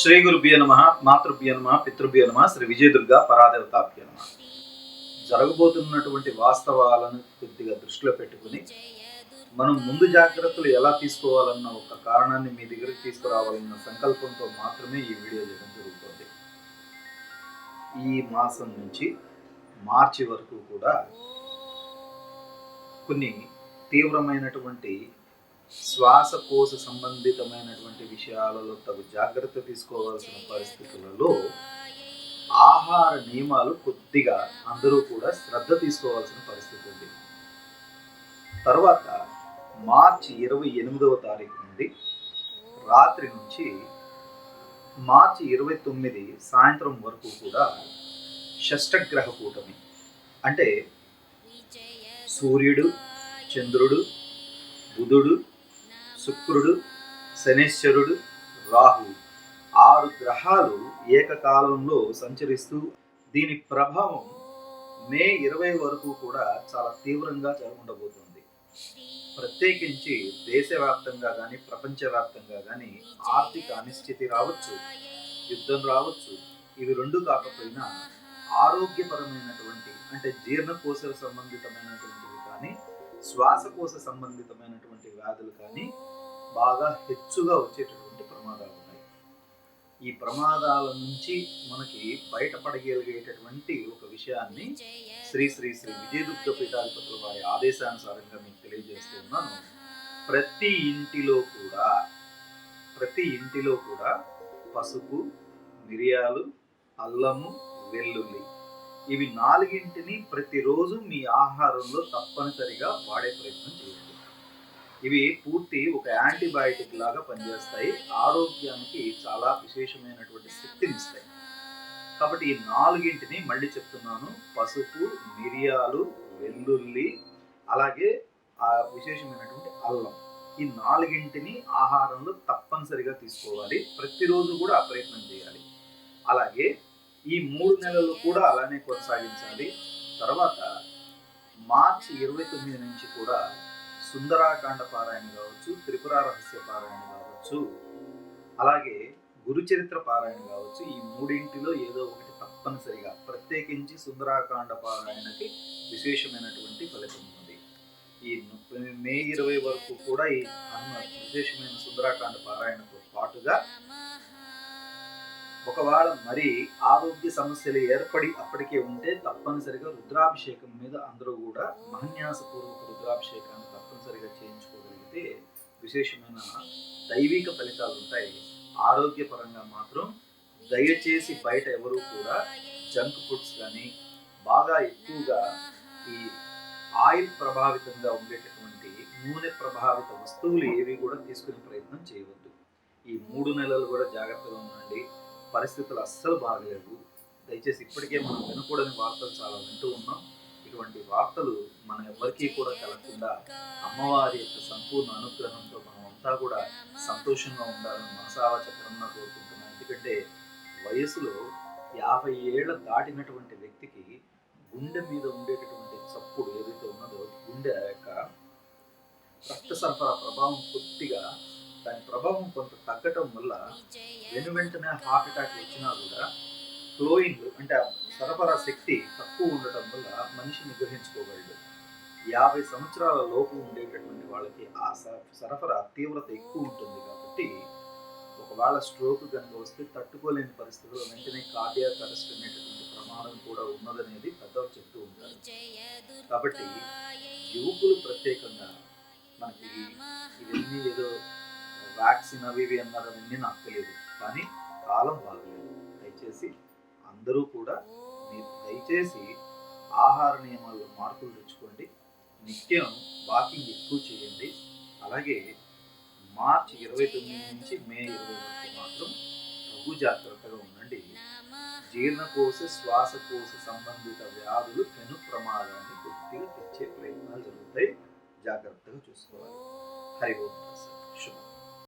శ్రీ గురుభ్య నమ మాతృభ్య నమ పితృభ్య నమ శ్రీ విజయదుర్గ పరాదేవతాభ్య నమ. జరగబోతున్నటువంటి వాస్తవాలను కొద్దిగా దృష్టిలో పెట్టుకుని మనం ముందు జాగ్రత్తలు ఎలా తీసుకోవాలన్న ఒక కారణాన్ని మీ దగ్గరికి తీసుకురావాలన్న సంకల్పంతో మాత్రమే ఈ వీడియో చేయడం జరుగుతుంది. ఈ మాసం నుంచి మార్చి వరకు కూడా కొన్ని తీవ్రమైనటువంటి శ్వాసకోశ సంబంధితమైనటువంటి విషయాలలో తగు జాగ్రత్త తీసుకోవాల్సిన పరిస్థితులలో ఆహార నియమాలు కొద్దిగా అందరూ కూడా శ్రద్ధ తీసుకోవాల్సిన పరిస్థితి ఉంది. తర్వాత మార్చి ఇరవై ఎనిమిదవ తారీఖు నుండి రాత్రి నుంచి మార్చి ఇరవై తొమ్మిది సాయంత్రం వరకు కూడా షష్టగ్రహ కూటమి అంటే సూర్యుడు చంద్రుడు బుధుడు శుక్రుడు శనేశ్వరుడు రాహు ఆరు గ్రహాలు ఏకకాలంలో సంచరిస్తూ దీని ప్రభావం మే ఇరవై వరకు కూడా చాలా తీవ్రంగా ఉండబోతుంది ప్రత్యేకించి దేశవ్యాప్తంగా కానీ ప్రపంచవ్యాప్తంగా కానీ ఆర్థిక అనిశ్చితి రావచ్చు యుద్ధం రావచ్చు. ఇవి రెండు కాకపోయినా ఆరోగ్యపరమైనటువంటి అంటే జీర్ణకోశ సంబంధితమైనటువంటివి కానీ శ్వాసకోశ సంబంధితమైనటువంటి వ్యాధులు కానీ బాగా హెచ్చుగా వచ్చేటటువంటి ప్రమాదాలు ఉన్నాయి. ఈ ప్రమాదాల నుంచి మనకి బయటపడగలిగేటటువంటి ఒక విషయాన్ని శ్రీ శ్రీ శ్రీ విజయదుర్గ పీఠాధిపతుల వారి ఆదేశానుసారంగా మీకు తెలియజేస్తూ ఉన్నాను. ప్రతి ఇంటిలో కూడా ప్రతి ఇంటిలో కూడా పసుపు మిరియాలు అల్లము వెల్లుల్లి ఇవి నాలుగింటిని ప్రతిరోజు మీ ఆహారంలో తప్పనిసరిగా వాడే ప్రయత్నం చేయండి. ఇవి పూర్తి ఒక యాంటీబయాటిక్ లాగా పనిచేస్తాయి. ఆరోగ్యానికి చాలా విశేషమైనటువంటి శక్తిని ఇస్తాయి. కాబట్టి ఈ నాలుగింటిని మళ్ళీ చెప్తున్నాను. పసుపు మిరియాలు వెల్లుల్లి అలాగే ఆ విశేషమైనటువంటి అల్లం. ఈ నాలుగింటిని ఆహారంలో తప్పనిసరిగా తీసుకోవాలి. ప్రతిరోజు కూడా ఆ ప్రయత్నం చేయాలి. అలాగే ఈ మూడు నెలలు కూడా అలానే కొనసాగించాలి. తర్వాత మార్చి ఇరవై తొమ్మిది నుంచి కూడా సుందరాకాండ పారాయణ కావచ్చు త్రిపుర రహస్య పారాయణ కావచ్చు అలాగే గురుచరిత్ర పారాయణ కావచ్చు ఈ మూడింటిలో ఏదో ఒకటి తప్పనిసరిగా ప్రత్యేకించి సుందరాకాండ పారాయణకి విశేషమైనటువంటి ఫలితం ఉంది. ఈ మే ఇరవై వరకు కూడా ఈ విశేషమైన సుందరాకాండ పారాయణతో పాటుగా ఒకవేళ మరి ఆరోగ్య సమస్యలు ఏర్పడి అప్పటికే ఉంటే తప్పనిసరిగా రుద్రాభిషేకం మీద అందరూ కూడా మహన్యాసపూర్వక రుద్రాభిషేకాన్ని తప్పనిసరిగా చేయించుకోగలిగితే విశేషమైన దైవిక ఫలితాలు ఉంటాయి. ఆరోగ్యపరంగా మాత్రం దయచేసి బయట ఎవరూ కూడా జంక్ ఫుడ్స్ కానీ బాగా ఎక్కువగా ఈ ఆయిల్ ప్రభావితంగా ఉండేటటువంటి నూనె ప్రభావిత వస్తువులు ఏవి కూడా తీసుకునే ప్రయత్నం చేయవద్దు. ఈ మూడు నెలలు కూడా జాగ్రత్తగా ఉండండి. పరిస్థితులు అస్సలు బాగలేవు. దయచేసి ఇప్పటికే మనం వినకూడని వార్తలు చాలా వింటూ ఉన్నాం. ఇటువంటి వార్తలు మన ఎవరికీ కూడా కలగకుండా అమ్మవారి యొక్క సంపూర్ణ అనుగ్రహంతో మనం అంతా కూడా సంతోషంగా ఉండాలని మనసావా చెప్పడంగా కోరుకుంటున్నాం. ఎందుకంటే వయసులో యాభై ఏళ్ళ దాటినటువంటి వ్యక్తికి గుండె మీద ఉండేటటువంటి చప్పుడు ఏదైతే ఉన్నదో గుండె యొక్క రక్త సరఫరా ప్రభావం పూర్తిగా దాని ప్రభావం కొంత తగ్గటం వల్ల వెను వెంటనే హార్ట్ అటాక్ వచ్చినా కూడా ఫ్లోయింగ్ అంటే సరఫరా శక్తి తక్కువ ఉండటం వల్ల మనిషి నిగ్రహించుకోగలడు యాభై సంవత్సరాల లోపు ఉండేటటువంటి వాళ్ళకి ఆ సరఫరా తీవ్రత ఎక్కువ ఉంటుంది కాబట్టి ఒకవేళ స్ట్రోక్ కనుక వస్తే తట్టుకోలేని పరిస్థితుల్లో వెంటనే కార్డియాక్ అరెస్ట్ అనేటటువంటి ప్రమాదం కూడా ఉన్నదనేది పెద్దలు చెప్తూ ఉంటారు. కాబట్టి యువకులు ప్రత్యేకంగా మనకి ఇవన్నీ ఏదో వ్యాక్సిన్ అవి ఇవి అన్నారు అవన్నీ నాకు తెలియదు. కానీ కాలం బాగలేదు దయచేసి అందరూ కూడా మీరు దయచేసి ఆహార నియమాల్లో మార్పులు తెచ్చుకోండి. నిత్యం వాకింగ్ ఎక్కువ చేయండి. అలాగే మార్చి ఇరవై తొమ్మిది నుంచి మే ఇరవై వరకు మాత్రం తగు జాగ్రత్తగా ఉండండి. జీర్ణకోశ శ్వాసకోశ సంబంధిత వ్యాధులు పెను ప్రమాదాన్ని కొద్దిగా తెచ్చే ప్రయత్నాలు జరుగుతాయి. జాగ్రత్తగా చూసుకోవాలి. హరి ఓం